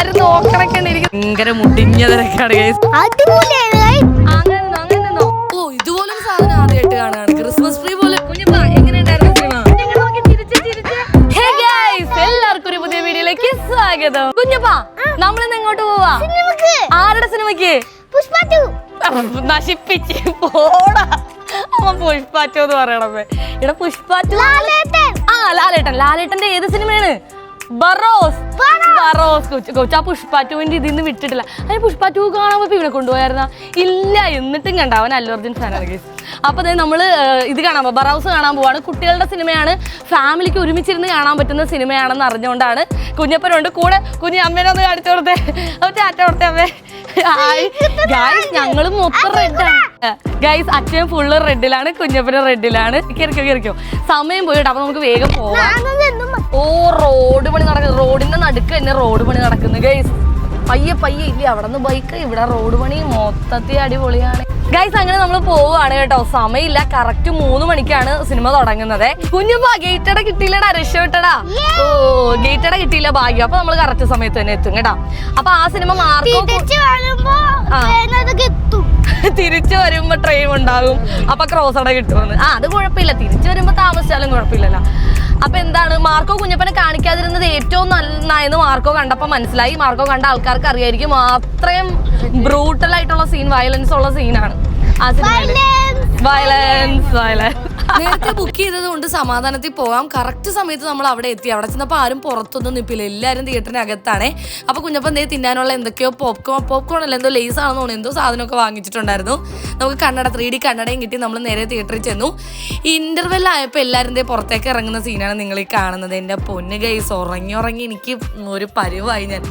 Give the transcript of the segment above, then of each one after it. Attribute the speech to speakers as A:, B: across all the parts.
A: എല്ലാരും നോക്കണൊക്കെ ഭയങ്കര മുടിഞ്ഞ തിരക്കാണ് guys.
B: അടിപൊളിയാണ് guys.
A: അങ്ങനെ അങ്ങനെ നിന്നോ. ഓ ഇതുപോലൊരു സാധനം ആദ്യമായിട്ട് ക്രിസ്മസ് ട്രീ പോലെ കുഞ്ഞപ്പ എങ്ങനെയുണ്ടായിരുന്നു എല്ലാവർക്കും ഒരു പുതിയ വീഡിയോയിലേക്ക് സ്വാഗതം. കുഞ്ഞപ്പാ നമ്മളിന്ന് എങ്ങോട്ട് പോവാ? ആരുടെ നശിപ്പിച്ച് പോടാ. അവൻ പുഷ്പാറ്റോ എന്ന് പറയണമേ ഇവിടെ പുഷ്പാറ്റോ
B: ലാലേട്ടൻ.
A: ആ ലാലേട്ടൻ. ലാലേട്ടന്റെ ഏത് സിനിമയാണ്? ബറോസ് ബറോസ് കൊച്ചു ആ പുഷ്പാറ്റുവിന്റെ ഇതിൽ നിന്ന് വിട്ടിട്ടില്ല. അതിന് പുഷ്പാറ്റു കാണാൻ പോയി ഇവിടെ കൊണ്ടുപോയായിരുന്ന? ഇല്ല എന്നിട്ടും കണ്ട. അവൻ അല്ലു അർജുൻ ഫാനാണ് ഗൈസ് അപ്പൊ അതായത് നമ്മൾ ഇത് കാണാൻ പോകും ബറോസ് കാണാൻ പോവാണ്. കുട്ടികളുടെ സിനിമയാണ്. ഫാമിലിക്ക് ഒരുമിച്ചിരുന്ന് കാണാൻ പറ്റുന്ന സിനിമയാണെന്ന് അറിഞ്ഞുകൊണ്ടാണ് കുഞ്ഞപ്പനുണ്ട്. കൂടെ കുഞ്ഞു അമ്മേനെ ഒന്ന് കാണിച്ചു കൊടുത്തേ. അപ്പൊ ചാറ്റ കൊടുത്തേ അമ്മേ. ഗായ്സ് ഞങ്ങൾ മൊത്തം റെഡാണ് ഗൈസ് അച്ഛൻ ഫുള്ള് റെഡിലാണ് കുഞ്ഞപ്പനും റെഡിലാണ് കേറിക്കോ കേറിക്കോ. സമയം പോയിട്ട് അപ്പൊ നമുക്ക് വേഗം പോവാം. ഓ റോഡ് പണി നടക്കുന്നത് റോഡിന്റെ നടുക്ക് തന്നെ റോഡ് പണി നടക്കുന്നു ഗൈസ് പയ്യെ പയ്യെ ഇല്ല അവിടെ നിന്ന് ബൈക്ക് ഇവിടെ റോഡ് പണി മൊത്തത്തിൽ അടിപൊളിയാണ്. ഗൈസ് അങ്ങനെ നമ്മൾ പോവുകയാണ് കേട്ടോ. സമയമില്ല കറക്റ്റ് മൂന്ന് മണിക്കാണ് സിനിമ തുടങ്ങുന്നത്. കുഞ്ഞുമ്പോ ഗേറ്റട കിട്ടിയില്ലടാ രക്ഷപ്പെട്ടടാ ഓ ഗേറ്റട കിട്ടിയില്ല ഭാഗ്യം. അപ്പൊ നമ്മൾ കറക്റ്റ് സമയത്ത് തന്നെ എത്തും കേട്ടോ. അപ്പൊ ആ സിനിമ മാർക്കോ
B: തിരിച്ചു വരുമ്പോ
A: ട്രെയിൻ ഉണ്ടാകും. അപ്പൊ ക്രോസ് അട കിട്ടുമെന്ന്. ആ അത് കുഴപ്പമില്ല. തിരിച്ചു വരുമ്പോ താമസിച്ചാലും കുഴപ്പമില്ലല്ലോ. അപ്പൊ എന്താണ് മാർക്കോ കുഞ്ഞപ്പനെ കാണിക്കാതിരുന്നത് ഏറ്റവും നന്നായെന്ന് മാർക്കോ കണ്ടപ്പോ മനസ്സിലായി. മാർക്കോ കണ്ട ആൾക്കാർക്ക് അറിയായിരിക്കും. അത്രയും ബ്രൂട്ടൽ ആയിട്ടുള്ള സീൻ വയലൻസ് ഉള്ള സീനാണ് ആ നേരത്തെ ബുക്ക് ചെയ്തത് കൊണ്ട് സമാധാനത്തിൽ പോകാം കറക്റ്റ് സമയത്ത് നമ്മൾ അവിടെ എത്തി. അവിടെ ചെന്നപ്പോൾ ആരും പുറത്തൊന്നും നിൽപ്പില്ല എല്ലാവരും തിയേറ്ററിനകത്താണ് അപ്പോൾ അപ്പൊ കുഞ്ഞപ്പം എന്തേ തിന്നാനുള്ള എന്തൊക്കെയോ പോപ്കോൺ പോപ്കോൺ അല്ല എന്തോ ലേസ് ആണെന്ന് തോന്നുന്നു. എന്തോ സാധനമൊക്കെ വാങ്ങിച്ചിട്ടുണ്ടായിരുന്നു. നമുക്ക് കണ്ണട ത്രീ ഡി കണ്ണടയും കിട്ടി. നമ്മൾ നേരെ തിയേറ്ററിൽ ചെന്നു. ഇന്റർവെൽ ആയപ്പോൾ എല്ലാവരും ദേ പുറത്തേക്ക് ഇറങ്ങുന്ന സീനാണ് നിങ്ങൾ ഈ കാണുന്നത്. എന്റെ പൊന്ന് ഗൈസ് ഉറങ്ങി ഉറങ്ങി എനിക്ക് ഒരു പരുവായി ഞാൻ.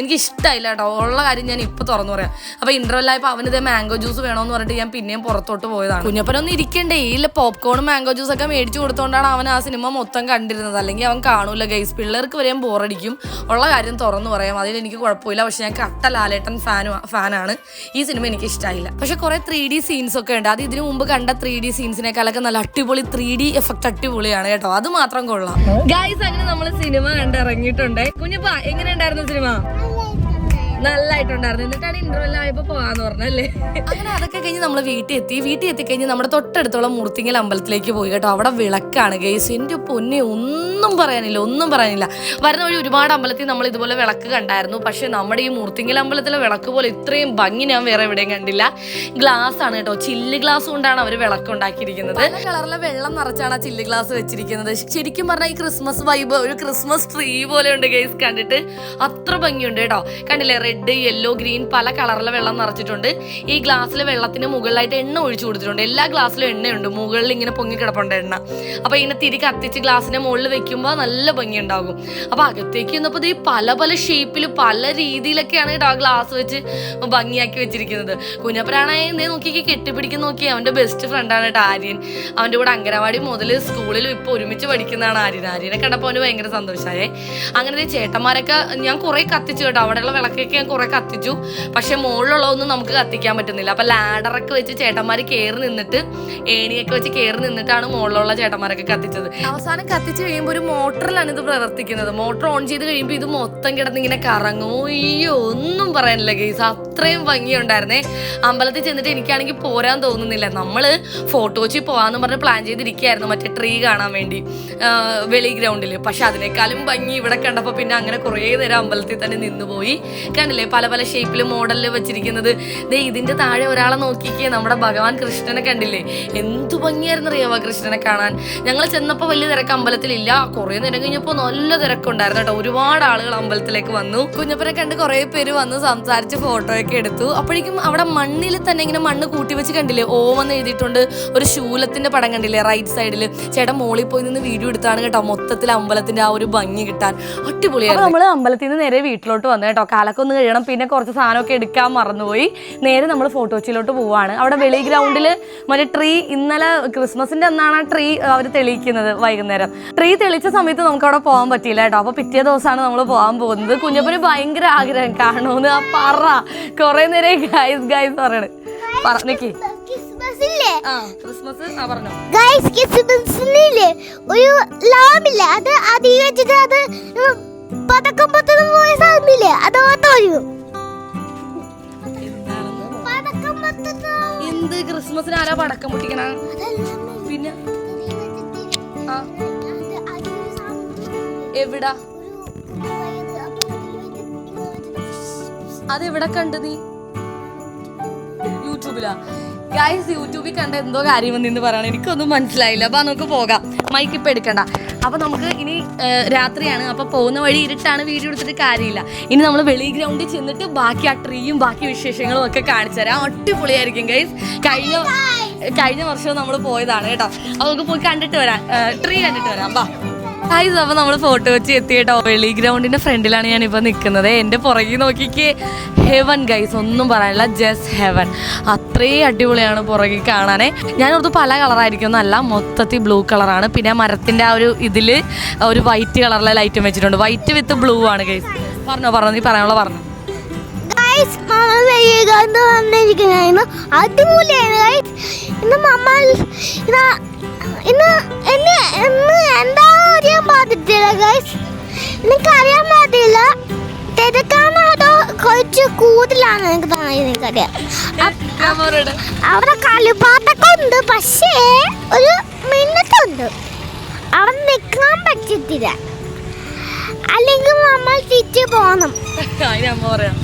A: എനിക്ക് ഇഷ്ടമായില്ല കേട്ടോ ഉള്ള കാര്യം ഞാൻ ഇപ്പൊ തുറന്നു പറയാം. അപ്പൊ ഇന്റർവെൽ അവന് അവനിത് മാംഗോ ജ്യൂസ് വേണമെന്ന് പറഞ്ഞിട്ട് ഞാൻ പിന്നെയും പുറത്തോട്ട് പോയതാണ്. കുഞ്ഞപ്പനൊന്നും ഇരിക്കണ്ടേ? ഈ പോപ്കോണും മാംഗോ ജ്യൂസ് ഒക്കെ മേടിച്ചു കൊടുത്തോണ്ടാണ് അവൻ ആ സിനിമ മൊത്തം കണ്ടിരുന്നത്. അല്ലെങ്കിൽ അവൻ കാണൂല ഗൈസ് പിള്ളേർക്ക് വരെയും ബോറടിക്കും ഉള്ള കാര്യം തുറന്നു പറയാം. അതിൽ എനിക്ക് കുഴപ്പമില്ല. പക്ഷെ ഞാൻ കട്ട ലാലേട്ടൻ ഫാനും ഫാനാണ് ഈ സിനിമ എനിക്ക് ഇഷ്ടമായില്ല പക്ഷെ കുറെ ത്രീ ഡി സീൻസ് ഒക്കെ ഉണ്ട്. അത് ഇതിനു മുമ്പ് കണ്ട ത്രീ ഡി സീൻസിനേക്കാളൊക്കെ നല്ല അടിപൊളി ത്രീ ഡി എഫക്ട് അടിപൊളിയാണ് കേട്ടോ. അത് മാത്രം കൊള്ളാം. ഗൈസ് അങ്ങനെ നമ്മൾ സിനിമ കണ്ടിറങ്ങിയിട്ടുണ്ട് കുഞ്ഞപ്പ എങ്ങനെ ഉണ്ടായിരുന്നു സിനിമ? А. നല്ലായിട്ടുണ്ടായിരുന്നു. എന്നിട്ടാണ് ഇന്റർവെൽ ആയപ്പോ പോവാന്ന് പറഞ്ഞല്ലേ? അങ്ങനെ അതൊക്കെ കഴിഞ്ഞ് നമ്മൾ വീട്ടിൽ എത്തി വീട്ടിൽ എത്തിക്കഴിഞ്ഞ് നമ്മുടെ തൊട്ടടുത്തുള്ള മൂർത്തിങ്ങൽ അമ്പലത്തിലേക്ക് പോയി കേട്ടോ. അവിടെ വിളക്കാണ്. ഗേസ് എന്റെ പൊന്നെ ഒന്നും പറയാനില്ല ഒന്നും പറയാനില്ല. വരുന്ന വഴി ഒരുപാട് അമ്പലത്തിൽ നമ്മൾ ഇതുപോലെ വിളക്ക് കണ്ടായിരുന്നു. പക്ഷെ നമ്മുടെ ഈ മൂർത്തിങ്ങൽ അമ്പലത്തിലെ വിളക്ക് പോലെ ഇത്രയും ഭംഗി ഞാൻ വേറെ എവിടെയും കണ്ടില്ല. ഗ്ലാസ് ആണ് കേട്ടോ. ചില്ല് ഗ്ലാസ് കൊണ്ടാണ് അവർ വിളക്ക് ഉണ്ടാക്കിയിരിക്കുന്നത്. കളറിലെ വെള്ളം നിറച്ചാണ് ആ ചില്ല് ഗ്ലാസ് വെച്ചിരിക്കുന്നത്. ശരിക്കും പറഞ്ഞാൽ ഈ ക്രിസ്മസ് വൈബ് ഒരു ക്രിസ്മസ് ട്രീ പോലെ ഉണ്ട് ഗേസ് കണ്ടിട്ട്. അത്ര ഭംഗിയുണ്ട് കേട്ടോ. കണ്ടില്ലേ റെഡ് യെല്ലോ ഗ്രീൻ പല കളറിലെ വെള്ളം നിറച്ചിട്ടുണ്ട്. ഈ ഗ്ലാസ്സിൽ വെള്ളത്തിന് മുകളിലായിട്ട് എണ്ണ ഒഴിച്ചു കൊടുത്തിട്ടുണ്ട്. എല്ലാ ഗ്ലാസ്സിലും എണ്ണയുണ്ട്. മുകളിൽ ഇങ്ങനെ പൊങ്ങി കിടപ്പുണ്ട് എണ്ണ. അപ്പൊ ഇങ്ങനെ തിരി കത്തിച്ച് ഗ്ലാസ്സിനെ മുകളിൽ വെക്കുമ്പോൾ നല്ല ഭംഗി ഉണ്ടാകും. അപ്പൊ അകത്തേക്ക് വന്നപ്പോൾ ഈ പല പല ഷേപ്പിൽ പല രീതിയിലൊക്കെയാണ് കേട്ടോ ആ ഗ്ലാസ് വെച്ച് ഭംഗിയാക്കി വെച്ചിരിക്കുന്നത്. കുഞ്ഞപ്പനാണെങ്കിൽ എന്തേ നോക്കി കെട്ടിപ്പിടിക്കുന്ന നോക്കി അവന്റെ ബെസ്റ്റ് ഫ്രണ്ടാണ് കേട്ടോ ആര്യൻ. അവന്റെ കൂടെ അംഗനവാടി മുതൽ സ്കൂളിലും ഇപ്പൊ ഒരുമിച്ച് പഠിക്കുന്നതാണ് ആര്യൻ. ആര്യനെ കണ്ടപ്പോൾ അവന് ഭയങ്കര സന്തോഷമായേ അങ്ങനെ ചേട്ടന്മാരൊക്കെ ഞാൻ കുറെ കത്തിച്ചു കേട്ടോ. അവിടെയുള്ള വിളക്കൊക്കെ ഞാൻ കുറെ കത്തിച്ചു. പക്ഷെ മുകളിലുള്ളതൊന്നും നമുക്ക് കത്തിക്കാൻ പറ്റുന്നില്ല. അപ്പൊ ലാഡറൊക്കെ വെച്ച് ചേട്ടന്മാർ കയറി നിന്നിട്ട് ഏണിയൊക്കെ വെച്ച് കയറി നിന്നിട്ടാണ് മുകളിലുള്ള ചേട്ടന്മാരൊക്കെ കത്തിച്ചത്. അവസാനം കത്തിച്ച് കഴിയുമ്പോൾ ഒരു മോട്ടറിലാണ് ഇത് പ്രവർത്തിക്കുന്നത്. മോട്ടർ ഓൺ ചെയ്ത് കഴിയുമ്പോൾ ഇത് മൊത്തം കിടന്ന് ഇങ്ങനെ കറങ്ങും. അയ്യോ ഒന്നും പറയാനില്ല ഗെയ്സ് അത്രയും ഭംഗിയുണ്ടായിരുന്നേ. അമ്പലത്തിൽ ചെന്നിട്ട് എനിക്കാണെങ്കിൽ പോരാൻ തോന്നുന്നില്ല. നമ്മൾ ഫോട്ടോച്ചി പോവാന്ന് പറഞ്ഞ് പ്ലാൻ ചെയ്തിരിക്കുകയായിരുന്നു മറ്റേ ട്രീ കാണാൻ വേണ്ടി വെളി ഗ്രൗണ്ടിൽ പക്ഷെ അതിനേക്കാളും ഭംഗി ഇവിടെ കണ്ടപ്പോൾ പിന്നെ അങ്ങനെ കുറേ നേരം അമ്പലത്തിൽ തന്നെ നിന്നുപോയി. കണ്ടില്ലേ? പല പല ഷേപ്പിൽ മോഡലിൽ വെച്ചിരിക്കുന്നത്. ദേ ഇതിന്റെ താഴെ ഒരാളെ നോക്കിക്കേ നമ്മുടെ ഭഗവാൻ കൃഷ്ണനെ കണ്ടില്ലേ? എന്തു ഭംഗിയായിരുന്നു അറിയാവോ കൃഷ്ണനെ കാണാൻ? ഞങ്ങൾ ചെന്നപ്പോൾ വലിയ തിരക്ക് അമ്പലത്തിലില്ല. കുറേ നേരം കഴിഞ്ഞപ്പോൾ നല്ല തിരക്കുണ്ടായിരുന്നു കേട്ടോ. ഒരുപാട് ആളുകൾ അമ്പലത്തിലേക്ക് വന്നു. കുഞ്ഞപ്പനെ കണ്ട് കുറേ പേര് വന്ന് സംസാരിച്ച് ഫോട്ടോയൊക്കെ എടുത്തു. അപ്പോഴേക്കും അവിടെ മണ്ണിൽ തന്നെ ഇങ്ങനെ മണ്ണ് കൂട്ടി വെച്ച് കണ്ടില്ലേ? ഓ എന്ന് എഴുതിയിട്ടുണ്ട് ഒരു ശൂലത്തിന്റെ പടം കണ്ടില്ലേ? റൈറ്റ് സൈഡിൽ ചേട്ടൻ മോളിൽ പോയി നിന്ന് വീഡിയോ എടുത്താണ് കേട്ടോ മൊത്തത്തിൽ അമ്പലത്തിന്റെ ആ ഒരു ഭംഗി കിട്ടാൻ. അടിപൊളിയായിരുന്നു. നമ്മൾ അമ്പലത്തിൽ നിന്ന് നേരെ വീട്ടിലോട്ട് വന്നു കേട്ടോ. കാലക്കൊന്ന് കഴിയണം. പിന്നെ കുറച്ച് സാധനമൊക്കെ എടുക്കാൻ മറന്നുപോയി. നേരെ നമ്മൾ ഫോട്ടോച്ചിലോട്ട് പോവാണ്. അവിടെ വെളി ഗ്രൗണ്ടിൽ മറ്റേ ട്രീ ഇന്നലെ ക്രിസ്മസിന്റെ അന്നാണ് ആ ട്രീ അവർ തെളിയിക്കുന്നത് വൈകുന്നേരം. ട്രീ തെളിച്ച സമയത്ത് നമുക്ക് അവിടെ പോകാൻ പറ്റിയില്ല കേട്ടോ. അപ്പോൾ പിറ്റേ ദിവസമാണ് നമ്മൾ പോകാൻ പോകുന്നത്. കുഞ്ഞപ്പന് ഭയങ്കര ആഗ്രഹം. കാണുമെന്ന് ആ പറ. കുറേ നേരം ഗൈസ് ഗൈസ് പറയണ്. പറ നിക്കി.
B: ക്രിസ്മസ്. ക്രിസ്മസിനില്ലേ? ഒരു ലാമില്ലേ? അത് അധികം വെച്ചിട്ട് അത് പതക്കം പത്തനും പോയ സാധനമില്ലേ? അത്
A: തോന്നു എന്ത് ക്രിസ്മസിന് ആരാ പടക്കം പൊട്ടിക്കണ? പിന്നെ? എവിടാ? അതെവിടെ കണ്ട് നീ? യൂട്യൂബിലാ. ഗായ്സ് യൂട്യൂബിൽ കണ്ട എന്തോ കാര്യം വന്നിന്ന് പറയണം. എനിക്കൊന്നും മനസ്സിലായില്ല. അപ്പൊ നമുക്ക് പോകാം. മൈക്ക് ഇപ്പൊ എടുക്കണ്ട. അപ്പൊ നമുക്ക് ഇനി രാത്രിയാണ്. അപ്പൊ പോകുന്ന വഴി ഇരുട്ടാണ് വീഡിയോ എടുത്തിട്ട് കാര്യമില്ല. ഇനി നമ്മൾ വെളി ഗ്രൗണ്ടിൽ ചെന്നിട്ട് ബാക്കി ആ ട്രീയും ബാക്കി വിശേഷങ്ങളും ഒക്കെ കാണിച്ചു തരാം. അടിപൊളിയായിരിക്കും ഗൈസ് കഴിഞ്ഞ കഴിഞ്ഞ വർഷം നമ്മൾ പോയതാണ് കേട്ടോ. അപ്പൊ നമുക്ക് പോയി കണ്ടിട്ട് വരാം. ട്രീ കണ്ടിട്ട് വരാം. ബാ ഗൈസ് അപ്പൊ നമ്മൾ ഫോട്ടോ വെച്ച് കേട്ടോ വെളി ഗ്രൗണ്ടിന്റെ ഫ്രണ്ടിലാണ് ഞാൻ ഇപ്പൊ നിൽക്കുന്നത് എന്റെ പുറകിൽ നോക്കിക്ക് ഹെവൻ ഗൈസ് ഒന്നും പറയാനില്ല ജസ്റ്റ് ഹെവൻ അത്രേ അടിപൊളിയാണ് പുറകിൽ കാണാനേ. ഞാൻ ഓർത്ത് പല കളറായിരിക്കും എന്നല്ല മൊത്തത്തിൽ ബ്ലൂ കളറാണ് പിന്നെ മരത്തിന്റെ ആ ഒരു ഇതിൽ ഒരു വൈറ്റ് കളറിലെ ലൈറ്റും വെച്ചിട്ടുണ്ട്. വൈറ്റ് വിത്ത് ബ്ലൂ ആണ് ഗൈസ് പറഞ്ഞോ പറഞ്ഞോ നീ പറയാനുള്ള പറഞ്ഞു.
B: ഗൈസ് മമ്മ എന്താ അറിയാൻ പാടില്ല ഗൈസ് എനിക്ക് അറിയാൻ പാടില്ല. തിരക്കാണോ അതോ കുറച്ച് കൂടുതലാണ് എനിക്ക് തോന്നിയത് എനിക്കറിയാം അവിടെ കളിപ്പാട്ടൊക്കെ ഉണ്ട് പക്ഷേ ഒരു മിന്നത്തുണ്ട് അവിടെ നിൽക്കാൻ പറ്റത്തില്ല അല്ലെങ്കിൽ നമ്മൾ തിരിച്ചു പോകണം
A: പറയാം.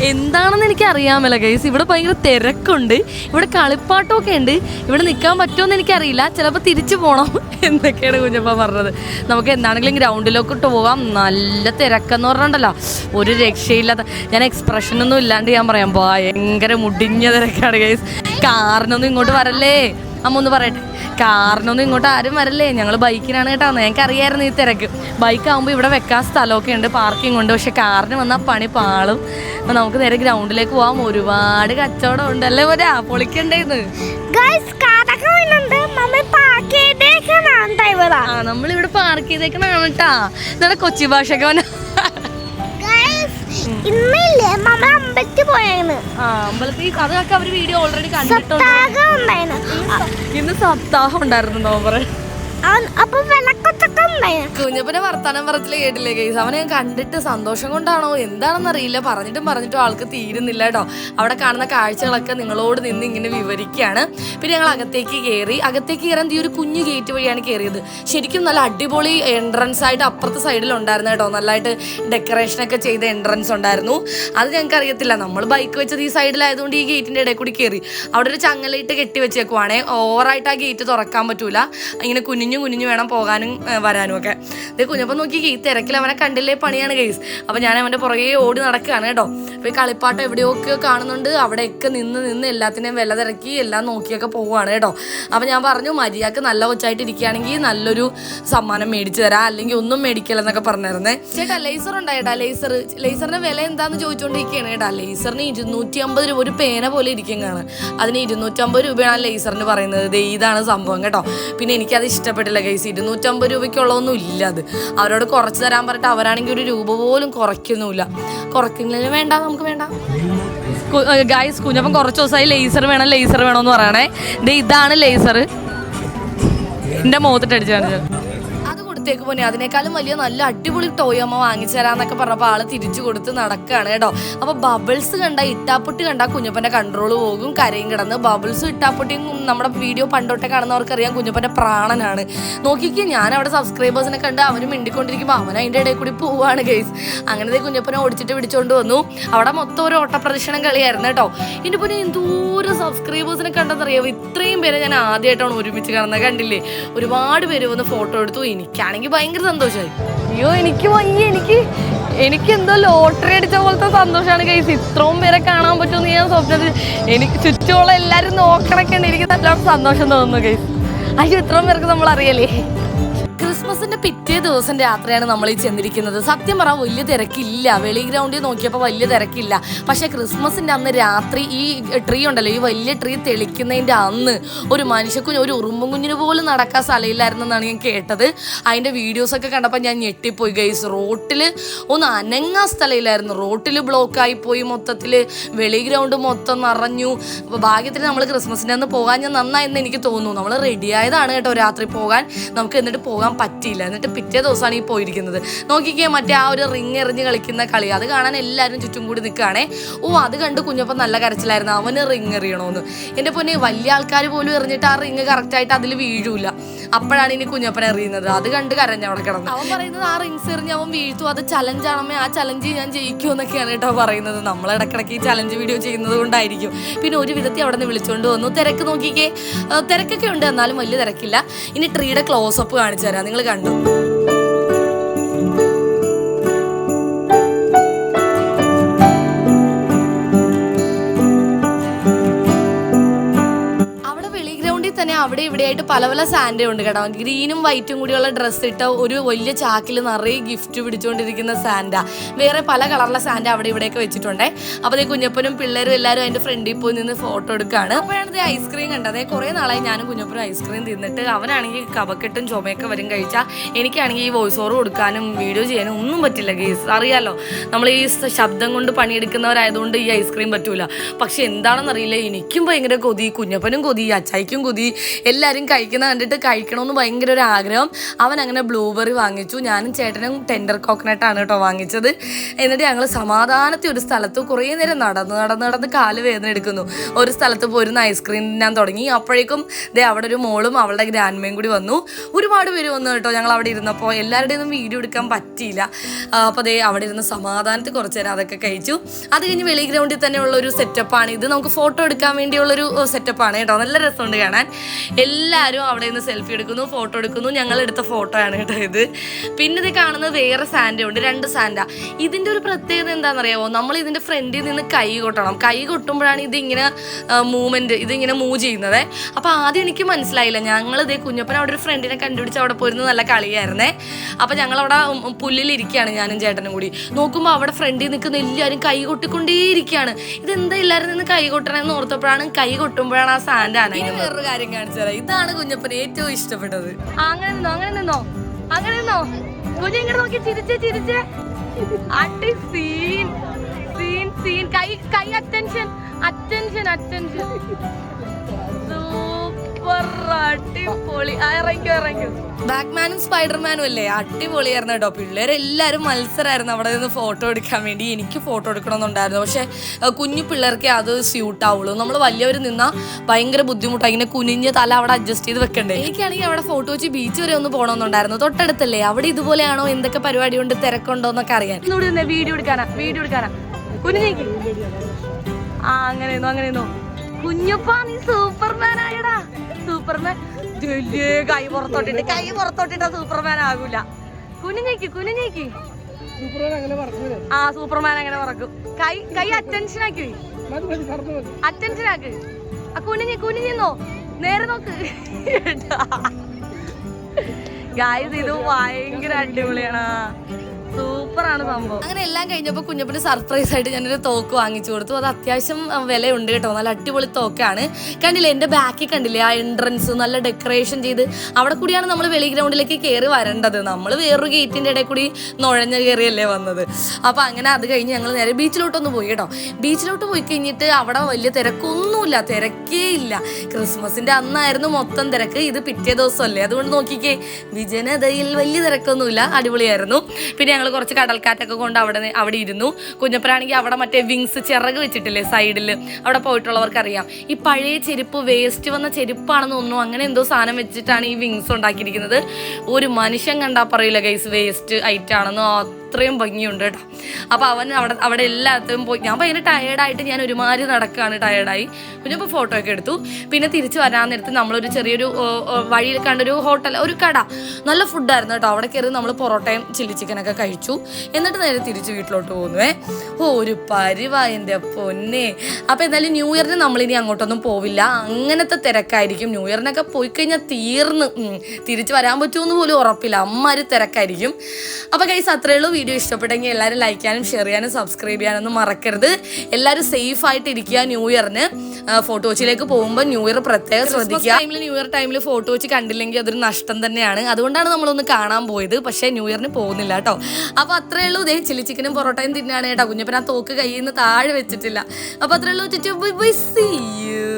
A: എന്താണെന്ന് എനിക്ക് അറിയാമല്ല ഗൈസ് ഇവിടെ ഭയങ്കര തിരക്കുണ്ട്. ഇവിടെ കളിപ്പാട്ടമൊക്കെ ഉണ്ട്. ഇവിടെ നിൽക്കാൻ പറ്റുമെന്ന് എനിക്കറിയില്ല. ചിലപ്പോൾ തിരിച്ചു പോകണം എന്നൊക്കെയാണ് കുഞ്ഞപ്പ പറഞ്ഞത്? നമുക്ക് എന്താണെങ്കിലും ഗ്രൗണ്ടിലോട്ട് പോകാം നല്ല തിരക്കെന്ന് പറഞ്ഞിട്ടുണ്ടല്ലോ. ഒരു രക്ഷയില്ലാത്ത ഞാൻ എക്സ്പ്രഷനൊന്നും ഇല്ലാണ്ട് ഞാൻ പറയാം. ഭയങ്കര മുടിഞ്ഞ തിരക്കാണ് ഗൈസ് കാറിനൊന്നും ഇങ്ങോട്ട് വരല്ലേ? അമ്മ ഒന്ന് പറയട്ടെ. കാറിനൊന്നും ഇങ്ങോട്ട് ആരും വരല്ലേ? ഞങ്ങൾ ബൈക്കിനാണ് കേട്ടോ ഞങ്ങൾക്ക് അറിയായിരുന്നു ഈ തിരക്ക്. ബൈക്ക് ആകുമ്പോൾ ഇവിടെ വെക്കാൻ സ്ഥലമൊക്കെ ഉണ്ട് പാർക്കിംഗ് ഉണ്ട്. പക്ഷെ കാറിന് വന്നാൽ പണി പാളും. അപ്പം നമുക്ക് നേരെ ഗ്രൗണ്ടിലേക്ക് പോകാം ഒരുപാട് കച്ചവടം ഉണ്ട് അല്ലേ പോരാ പൊളിക്കണ്ടേന്ന് നമ്മളിവിടെ പാർക്ക് ചെയ്തേക്കണം കേട്ടാ ഇതാണ് കൊച്ചി
B: ഭാഷയൊക്കെ ഇന്നില്ലേ അമ്പലത്തിൽ
A: അമ്പലത്തിൽ അതൊക്കെ അവർ വീഡിയോ ഓൾറെഡി കണ്ടിട്ടുണ്ട്. ഇന്ന് സപ്താഹം ഉണ്ടായിരുന്നു നോമ്പറ
B: അപ്പൊ ഉണ്ടായിരുന്നു.
A: കുഞ്ഞപ്പനെ വർത്താനം പറച്ചിൽ കേട്ടില്ലേ കേസ് അവനെ ഞാൻ കണ്ടിട്ട് സന്തോഷം കൊണ്ടാണോ എന്താണെന്ന് അറിയില്ല. പറഞ്ഞിട്ടും പറഞ്ഞിട്ടും ആൾക്ക് തീരുന്നില്ല കേട്ടോ. അവിടെ കാണുന്ന കാഴ്ചകളൊക്കെ നിങ്ങളോട് നിന്ന് ഇങ്ങനെ വിവരിക്കുകയാണ്. പിന്നെ ഞങ്ങൾ അകത്തേക്ക് കയറി അകത്തേക്ക് കയറാൻ ഈ ഒരു കുഞ്ഞു ഗേറ്റ് വഴിയാണ് കയറിയത്. ശരിക്കും നല്ല അടിപൊളി എൻട്രൻസ് ആയിട്ട് അപ്പുറത്തെ സൈഡിൽ ഉണ്ടായിരുന്നു കേട്ടോ. നല്ലതായിട്ട് ഡെക്കറേഷൻ ഒക്കെ ചെയ്ത എൻട്രൻസ് ഉണ്ടായിരുന്നു. അത് ഞങ്ങൾക്ക് അറിയത്തില്ല. നമ്മൾ ബൈക്ക് വെച്ചത് ഈ സൈഡിലായതുകൊണ്ട് ഈ ഗേറ്റിന്റെ ഇടയിൽ കൂടി കയറി. അവിടെ ഒരു ചങ്ങലയിട്ട് കെട്ടി വെച്ചേക്കുവാണേ. ഓവറായിട്ട് ആ ഗേറ്റ് തുറക്കാൻ പറ്റൂല. ഇങ്ങനെ കുനിഞ്ഞു കുനിഞ്ഞു വേണം പോകാനും വരാനും ഒക്കെ. ഇത് കുഞ്ഞപ്പം നോക്കി ഈ തിരക്കിൽ അവനെ കണ്ടില്ലേ പണിയാണ് കേസ് അപ്പം ഞാൻ അവന്റെ പുറകെ ഓടി നടക്കുകയാണ് കേട്ടോ. അപ്പോൾ ഈ കളിപ്പാട്ടം എവിടെയൊക്കെ കാണുന്നുണ്ട് അവിടെയൊക്കെ നിന്ന് നിന്ന് എല്ലാത്തിനെയും വില തിരക്കി എല്ലാം നോക്കിയൊക്കെ പോവുകയാണ് കേട്ടോ. അപ്പം ഞാൻ പറഞ്ഞു മര്യാദയ്ക്ക് നല്ല കൊച്ചായിട്ട് ഇരിക്കുകയാണെങ്കിൽ നല്ലൊരു സമ്മാനം മേടിച്ചു തരാം അല്ലെങ്കിൽ ഒന്നും മേടിക്കലെന്നൊക്കെ പറഞ്ഞിരുന്നേ. ചേട്ടാ ലേസർ ഉണ്ടായിട്ടാ? ലേസർ ലേസറിന്റെ വില എന്താണെന്ന് ചോദിച്ചുകൊണ്ടിരിക്കുകയാണ് കേട്ടാ. ലേസറിന് ഇരുന്നൂറ്റി അമ്പത് രൂപ ഒരു പേന പോലെ ഇരിക്കുന്നതാണ് അതിന് ഇരുന്നൂറ്റമ്പത് രൂപയാണ് ലേസറിന് പറയുന്നത്. ഇതാണ് സംഭവം കേട്ടോ. പിന്നെ എനിക്കത് ഇഷ്ടപ്പെട്ടില്ല ഗൈസ് ഇരുന്നൂറ്റമ്പത് രൂപയ്ക്കുള്ളതൊന്നും ഇല്ല അത്. അവരോട് കുറച്ച് തരാൻ പറഞ്ഞിട്ട് അവരാണെങ്കിൽ ഒരു രൂപ പോലും കുറയ്ക്കുന്നുമില്ല. കുറയ്ക്കുന്നതിന് വേണ്ട നമുക്ക് വേണ്ട. ഗായ്സ് കുഞ്ഞപ്പം കുറച്ച് ദിവസമായി ലേസർ വേണം ലേസർ വേണമെന്ന് പറയണേ. ഇതാണ് ലേസർ എന്റെ മുഖത്തിട്ട് അടിച്ചാണ് കാണിച്ചത്. കൊടുത്തേക്ക് പോനെ അതിനേക്കാളും വലിയ നല്ല അടിപൊളി ടോയ് അമ്മ വാങ്ങിച്ചു തരാന്നൊക്കെ പറഞ്ഞപ്പോൾ ആൾ തിരിച്ചു കൊടുത്ത് നടക്കുകയാണ് കേട്ടോ. അപ്പൊ ബബിൾസ് കണ്ട ഇട്ടാപ്പൊട്ടി കണ്ട കുഞ്ഞപ്പന്റെ കൺട്രോൾ പോകും കരയും കിടന്ന്. ബബിൾസും ഇട്ടാപ്പൊട്ടിയും നമ്മുടെ വീഡിയോ പണ്ടോട്ടെ കാണുന്നവർക്കറിയാം കുഞ്ഞപ്പന്റെ പ്രാണനാണ്. നോക്കിക്ക് ഞാൻ അവിടെ സബ്സ്ക്രൈബേഴ്സിനെ കണ്ട് അവനും മിണ്ടിക്കൊണ്ടിരിക്കുമ്പോൾ അവൻ അതിന്റെ ഇടയിൽ കൂടി പോവാണ് ഗൈസ് അങ്ങനത്തെ കുഞ്ഞപ്പനെ ഓടിച്ചിട്ട് പിടിച്ചോണ്ട് വന്നു. അവിടെ മൊത്തം ഒരു ഓട്ടപ്രദർശനം കളിയായിരുന്നു കേട്ടോ. എന്റെ പിന്നെ എന്തോരം സബ്സ്ക്രൈബേഴ്സിനെ കണ്ടെന്നറിയാമോ ഇത്രയും പേരെ ഞാൻ ആദ്യമായിട്ടാണ് ഒരുമിച്ച് കാണുന്നത്. കണ്ടില്ലേ? ഒരുപാട് പേര് വന്ന് ഫോട്ടോ എടുത്തു. എനിക്കാണെങ്കിൽ ഭയങ്കര സന്തോഷമായി. അയ്യോ എനിക്ക് വയ്യ എനിക്ക് എനിക്ക് എന്തോ ലോട്ടറി അടിച്ച പോലത്തെ സന്തോഷമാണ് കൈസ് ഇത്രയും പേരെ കാണാൻ പറ്റുമെന്ന് ഞാൻ സ്വപ്നത്തിൽ എനിക്ക് ചുറ്റുമുള്ള എല്ലാവരും നോക്കണൊക്കെ ഉണ്ട്. എനിക്ക് നല്ല സന്തോഷം തോന്നുന്നു കൈസ് അയ്യോ ഇത്രയും പേർക്ക് നമ്മൾ അറിയല്ലേ? ക്രിസ്മസിന്റെ പിറ്റേ ദിവസം രാത്രിയാണ് നമ്മൾ ഈ ചെന്നിരിക്കുന്നത്. സത്യം പറ വലിയ തിരക്കില്ല. വെളി ഗ്രൗണ്ടിൽ നോക്കിയപ്പോൾ വലിയ തിരക്കില്ല. പക്ഷേ ക്രിസ്മസിന്റെ അന്ന് രാത്രി ഈ ട്രീ ഉണ്ടല്ലോ ഈ വലിയ ട്രീ തെളിക്കുന്നതിന്റെ അന്ന് ഒരു മനുഷ്യക്കുഞ്ഞ് ഒരു ഉറുമ്പും കുഞ്ഞിന് പോലും നടക്കാൻ സ്ഥലമില്ലായിരുന്നെന്നാണ് ഞാൻ കേട്ടത്. അതിന്റെ വീഡിയോസൊക്കെ കണ്ടപ്പോൾ ഞാൻ ഞെട്ടിപ്പോയി ഗൈസ് റോട്ടിൽ ഒന്ന് അനങ്ങാൻ സ്ഥലമില്ലായിരുന്നു. റോട്ടിൽ ബ്ലോക്കായി പോയി മൊത്തത്തിൽ വെളി ഗ്രൗണ്ട് മൊത്തം നിറഞ്ഞു. ഭാഗ്യത്തിന് നമ്മൾ ക്രിസ്മസിന്റെ അന്ന് പോകാൻ ഞാൻ നന്നായെന്ന് എനിക്ക് തോന്നുന്നു. നമ്മൾ റെഡിയായതാണ് കേട്ടോ രാത്രി പോകാൻ. നമുക്ക് എന്നിട്ട് പോകാൻ പറ്റിയില്ല. എന്നിട്ട് പിറ്റേ ദിവസമാണ് ഈ പോയിരിക്കുന്നത്. നോക്കിക്കേ മറ്റേ ആ ഒരു റിങ് എറിഞ്ഞ് കളിക്കുന്ന കളി. അത് കാണാൻ എല്ലാവരും ചുറ്റും കൂടി നിൽക്കുകയാണേ. ഓ അത് കണ്ട് കുഞ്ഞപ്പം നല്ല കരച്ചിലായിരുന്നു. അവന് റിങ് എറിയണമെന്ന് എന്റെ പൊന്നെ വലിയ ആൾക്കാർ പോലും എറിഞ്ഞിട്ട് ആ റിങ് കറക്റ്റായിട്ട് അതിൽ വീഴൂല. അപ്പോഴാണ് ഇനി കുഞ്ഞപ്പൻ എറിയുന്നത്. അത് കണ്ട് കരഞ്ഞ അവിടെ കിടന്നു. അവൻ പറയുന്നത് ആ റിങ്സ് എറിഞ്ഞ് അവൻ വീഴ്ത്തു. അത് ചലഞ്ച് ആണമ്മേ. ആ ചലഞ്ച് ഞാൻ ജയിക്കും എന്നൊക്കെയാണ് കേട്ടോ പറയുന്നത്. നമ്മൾ ഇടക്കിടക്ക് ഈ ചലഞ്ച് വീഡിയോ ചെയ്യുന്നത് കൊണ്ടായിരിക്കും. പിന്നെ ഒരു വിധത്തിൽ അവിടെ നിന്ന് വിളിച്ചുകൊണ്ട് വന്നു. തിരക്ക് നോക്കിക്കേ. തിരക്കൊക്കെ ഉണ്ട്. എന്നാലും വലിയ തിരക്കില്ല. ഇനി ട്രീയുടെ ക്ലോസപ്പ് കാണിച്ചു തരാം. നിങ്ങൾ കണ്ടു? അവിടെ ഇവിടെയായിട്ട് പല പല സാൻഡേ ഉണ്ട് കേട്ടോ. ഗ്രീനും വൈറ്റും കൂടിയുള്ള ഡ്രസ്സ് ഇട്ട ഒരു വലിയ ചാക്കിൽ നിറയെ ഗിഫ്റ്റ് പിടിച്ചുകൊണ്ടിരിക്കുന്ന സാൻഡ. വേറെ പല കളറിലെ സാൻഡ അവിടെ ഇവിടെയൊക്കെ വെച്ചിട്ടുണ്ടേ. അപ്പോൾ ഈ കുഞ്ഞപ്പനും പിള്ളേരും എല്ലാവരും അതിന്റെ ഫ്രണ്ടിൽ പോയി നിന്ന് ഫോട്ടോ എടുക്കുകയാണ് അപ്പോഴാണ് ഇത് ഐസ്ക്രീം കണ്ടത്. കുറേ നാളായി ഞാനും കുഞ്ഞപ്പനും ഐസ്ക്രീം തിന്നിട്ട് അവനാണെങ്കിൽ കപക്കെട്ടും ചുമയൊക്കെ വരും കഴിച്ചാൽ എനിക്കാണെങ്കിൽ ഈ വോയിസ് ഓവർ കൊടുക്കാനും വീഡിയോ ചെയ്യാനും ഒന്നും പറ്റില്ല ഗേസ് അറിയാലോ നമ്മൾ ഈ ശബ്ദം കൊണ്ട് പണിയെടുക്കുന്നവരായതുകൊണ്ട് ഈ ഐസ്ക്രീം പറ്റൂല. പക്ഷെ എന്താണെന്നറിയില്ല എനിക്കും ഭയങ്കര കൊതി കുഞ്ഞപ്പനും കൊതി അച്ചായിക്കും കൊതി എല്ലാവരും കഴിക്കുന്ന കണ്ടിട്ട് കഴിക്കണമെന്ന് ഭയങ്കര ഒരു ആഗ്രഹം. അവൻ അങ്ങനെ ബ്ലൂബെറി വാങ്ങിച്ചു. ഞാനും ചേട്ടനും ടെൻഡർ കോക്കനട്ടാണ് കേട്ടോ വാങ്ങിച്ചത്. എന്നിട്ട് ഞങ്ങൾ സമാധാനത്തിൽ ഒരു സ്ഥലത്ത് കുറേ നേരം നടന്ന് നടന്ന് നടന്ന് കാൽ വേദന എടുക്കുന്നു. ഒരു സ്ഥലത്ത് പോയിരുന്ന ഐസ്ക്രീം ഞാൻ തുടങ്ങി. അപ്പോഴേക്കും ദേ അവിടെ ഒരു മോളും അവളുടെ ഗ്രാൻഡ്മയും കൂടി വന്നു. ഒരുപാട് പേര് വന്നു കേട്ടോ ഞങ്ങൾ അവിടെ ഇരുന്നപ്പോൾ. എല്ലാവരുടെയൊന്നും വീഡിയോ എടുക്കാൻ പറ്റിയില്ല. അപ്പോൾ ദേ അവിടെ ഇരുന്ന് സമാധാനത്തിൽ കുറച്ച് നേരം അതൊക്കെ കഴിച്ചു. അത് കഴിഞ്ഞ് വെളി ഗ്രൗണ്ടിൽ തന്നെയുള്ള ഒരു സെറ്റപ്പാണ് ഇത്. നമുക്ക് ഫോട്ടോ എടുക്കാൻ വേണ്ടിയുള്ളൊരു സെറ്റപ്പാണ് കേട്ടോ. നല്ല രസമുണ്ട് കാണാൻ. എല്ലാവരും അവിടെ നിന്ന് സെൽഫി എടുക്കുന്നു ഫോട്ടോ എടുക്കുന്നു. ഞങ്ങൾ എടുത്ത ഫോട്ടോ ആണ് കേട്ടോ ഇത്. പിന്നെ ഇത് കാണുന്നത് വേറെ സാൻഡ ഉണ്ട് രണ്ട് സാൻഡ. ഇതിന്റെ ഒരു പ്രത്യേകത എന്താണെന്നറിയാമോ നമ്മൾ ഇതിന്റെ ഫ്രണ്ടിൽ നിന്ന് കൈ കൊട്ടണം. കൈ കൊട്ടുമ്പോഴാണ് ഇതിങ്ങനെ മൂവ്മെന്റ് ഇതിങ്ങനെ മൂവ് ചെയ്യുന്നത്. അപ്പോൾ ആദ്യം എനിക്ക് മനസ്സിലായില്ല. ഞങ്ങൾ ഇതേ കുഞ്ഞപ്പൻ അവിടെ ഒരു ഫ്രണ്ടിനെ കണ്ടുപിടിച്ച് അവിടെ പോയിരുന്ന നല്ല കളിയായിരുന്നേ. അപ്പോൾ ഞങ്ങളവിടെ പുല്ലിലിരിക്കുകയാണ് ഞാനും ചേട്ടനും കൂടി. നോക്കുമ്പോൾ അവിടെ ഫ്രണ്ടിൽ നിൽക്കുന്ന എല്ലാവരും കൈ കൊട്ടിക്കൊണ്ടേയിരിക്കുകയാണ്. ഇതെന്താ എല്ലാവരും നിന്ന് കൈ കൊട്ടണമെന്ന് ഓർത്തപ്പോഴാണ് കൈ കൊട്ടുമ്പോഴാണ് ആ സാൻഡ് ആണ് വേറൊരു കാര്യം കാണിച്ചു തരാം ഇതാണ് കുഞ്ഞപ്പൻ ഏറ്റവും ഇഷ്ടപ്പെട്ടത്. അങ്ങനെ നിന്നോ അങ്ങനെ നിന്നോ അങ്ങനെ നിന്നോ. കുഞ്ഞു ഇങ്ങോട്ട് നോക്കി ചിരിച്ചേ ചിരിച്ചേ. അടി സീൻ സീൻ സീൻ കൈ കൈ അറ്റൻഷൻ അറ്റൻഷൻ അറ്റൻഷൻ അടിപൊളി. ബാക്ക്മാനും സ്പൈഡർമാനും അല്ലേ? അടിപൊളിയായിരുന്നു കേട്ടോ. പിള്ളേരെല്ലാവരും മത്സരമായിരുന്നു അവിടെ നിന്ന് ഫോട്ടോ എടുക്കാൻ വേണ്ടി എനിക്ക് ഫോട്ടോ എടുക്കണമെന്നുണ്ടായിരുന്നു. പക്ഷേ കുഞ്ഞു പിള്ളേർക്കേ അത് സ്യൂട്ട് ആവുള്ളൂ. നമ്മൾ വലിയവർ നിന്നാൽ ഭയങ്കര ബുദ്ധിമുട്ടാണ് ഇങ്ങനെ കുനിഞ്ഞ തല അവിടെ അഡ്ജസ്റ്റ് ചെയ്ത് വെക്കണ്ടേ? എനിക്കാണെങ്കിൽ അവിടെ ഫോട്ടോ വെച്ച് ബീച്ച് വരെ ഒന്ന് പോകണമെന്നുണ്ടായിരുന്നു തൊട്ടടുത്തല്ലേ? അവിടെ ഇതുപോലെയാണോ? എന്തൊക്കെ പരിപാടി കൊണ്ട് തിരക്കുണ്ടോ എന്നൊക്കെ അറിയാൻ. വീഡിയോ എടുക്കാനാ വീഡിയോ എടുക്കാനാ. ആ അങ്ങനെയെന്നോ അങ്ങനെയെന്നോ. കുഞ്ഞപ്പാ നീ സൂപ്പർമാൻ ആയടാ. സൂപ്പർമാൻ. വലിയ കൈ പുറത്തോട്ടിട്ട്. കൈ പുറത്തോട്ടിട്ട് സൂപ്പർമാൻ ആകൂല. കുനിഞ്ഞേക്ക് കുനിഞ്ഞേക്ക് ആ സൂപ്പർമാൻ അങ്ങനെ പറക്കും. കൈ കൈ അറ്റൻഷൻ ആക്കി. അറ്റൻഷൻ ആക്ക്. ആ കുനിഞ്ഞ് കുനിഞ്ഞോ നേരെ നോക്ക്. ഗായ്സ് ഇത് ഭയങ്കര അടിപൊളിയാണ്. സൂപ്പറാണ് സംഭവം. അങ്ങനെ എല്ലാം കഴിഞ്ഞപ്പോൾ കുഞ്ഞപ്പന് സർപ്രൈസ് ആയിട്ട് ഞാനൊരു തോക്ക് വാങ്ങിച്ചു കൊടുത്തു. അത് അത്യാവശ്യം വിലയുണ്ട് കേട്ടോ. നല്ല അടിപൊളി തോക്കാണ്. കണ്ടില്ലേ എന്റെ ബാക്കിൽ കണ്ടില്ലേ ആ എൻട്രൻസ് നല്ല ഡെക്കറേഷൻ ചെയ്ത് അവിടെ കൂടിയാണ് നമ്മൾ വെളി ഗ്രൗണ്ടിലേക്ക് കയറി വരേണ്ടത്. നമ്മൾ വേറൊരു ഗേറ്റിന്റെ ഇടയിൽ കൂടി നുഴഞ്ഞ കയറിയല്ലേ വന്നത്. അപ്പോൾ അങ്ങനെ അത് കഴിഞ്ഞ് ഞങ്ങൾ നേരെ ബീച്ചിലോട്ടൊന്ന് പോയി കേട്ടോ. ബീച്ചിലോട്ട് പോയി കഴിഞ്ഞിട്ട് അവിടെ വലിയ തിരക്കൊന്നുമില്ല തിരക്കേ ഇല്ല. ക്രിസ്മസിന്റെ അന്നായിരുന്നു മൊത്തം തിരക്ക്. ഇത് പിറ്റേ ദിവസമല്ലേ? അതുകൊണ്ട് നോക്കിക്കേ വിജനതയിൽ വലിയ തിരക്കൊന്നുമില്ല. അടിപൊളിയായിരുന്നു. പിന്നെ ഞങ്ങൾ കുറച്ച് കടൽക്കാറ്റൊക്കെ കൊണ്ട് അവിടെ അവിടെ ഇരുന്നു. കുഞ്ഞപ്പനാണെങ്കിൽ അവിടെ മറ്റേ വിങ്സ് ചിറക് വെച്ചിട്ടില്ലേ സൈഡിൽ അവിടെ പോയിട്ടുള്ളവർക്ക് അറിയാം ഈ പഴയ ചെരുപ്പ് വേസ്റ്റ് വന്ന ചെരുപ്പാണെന്ന് തോന്നുന്നു. അങ്ങനെ എന്തോ സാധനം വെച്ചിട്ടാണ് ഈ വിങ്സ് ഉണ്ടാക്കിയിരിക്കുന്നത്. ഒരു മനുഷ്യൻ കണ്ടാൽ പറയില്ല ഗൈസ് വേസ്റ്റ് ഐറ്റം ആണെന്ന്. അത്രയും ഭംഗിയുണ്ട് കേട്ടോ അപ്പോൾ അവൻ അവിടെ അവിടെ എല്ലാത്തും പോയി. ഞാൻ ഭയങ്കര ടയേർഡായിട്ട് ഞാൻ ഒരുമാതിരി നടക്കുകയാണ് ടയേർഡായി പിന്നെ ഇപ്പോൾ ഫോട്ടോ ഒക്കെ എടുത്തു. പിന്നെ തിരിച്ച് വരാൻ നേരത്ത് നമ്മളൊരു ചെറിയൊരു വഴിയിൽ കണ്ടൊരു ഹോട്ടൽ ഒരു കട. നല്ല ഫുഡായിരുന്നു കേട്ടോ അവിടെ കയറി നമ്മൾ പൊറോട്ടയും ചില്ലി ചിക്കനൊക്കെ കഴിച്ചു. എന്നിട്ട് നേരെ തിരിച്ച് വീട്ടിലോട്ട് പോകുന്നുവേ ഓ ഒരു പരിവാ എന്റെ പൊന്നെ. അപ്പോൾ എന്തായാലും ന്യൂ ഇയറിന് നമ്മളിനി അങ്ങോട്ടൊന്നും പോവില്ല. അങ്ങനത്തെ തിരക്കായിരിക്കും. ന്യൂ ഇയറിനൊക്കെ പോയി കഴിഞ്ഞാൽ തീർന്ന്. തിരിച്ച് വരാൻ പറ്റുമെന്ന് പോലും ഉറപ്പില്ല. അമ്മമാർ തിരക്കായിരിക്കും. അപ്പോൾ കൈസ് അത്രയേ ഉള്ളൂ വീഡിയോ ഇഷ്ടപ്പെട്ടെങ്കിൽ എല്ലാവരും ലൈക്ക് ചെയ്യാനും ഷെയർ ചെയ്യാനും സബ്സ്ക്രൈബ് ചെയ്യാനൊന്നും മറക്കരുത്. എല്ലാവരും സേഫ് ആയിട്ട് ഇരിക്കുക ന്യൂ ഇയറിന്. ഫോട്ടോ കൊച്ചിയിലേക്ക് പോകുമ്പോൾ ന്യൂ ഇയർ പ്രത്യേകം ശ്രദ്ധിക്കുക. ടൈമിൽ ന്യൂ ഇയർ ടൈമിൽ ഫോട്ടോ വെച്ച് കണ്ടില്ലെങ്കിൽ അതൊരു നഷ്ടം തന്നെയാണ്. അതുകൊണ്ടാണ് നമ്മളൊന്ന് കാണാൻ പോയത്. പക്ഷേ ന്യൂ ഇയറിന് പോകുന്നില്ല കേട്ടോ. അപ്പോൾ അത്രയേ ഉള്ളൂ. ഇതേ ചില്ലി ചിക്കനും പൊറോട്ടയും തിന്നാണ് കേട്ടോ. കുഞ്ഞപ്പന തോക്ക് കയ്യിൽ നിന്ന് താഴെ വെച്ചിട്ടില്ല. അപ്പോൾ അത്രയേ ഉള്ളൂ. Bye bye see you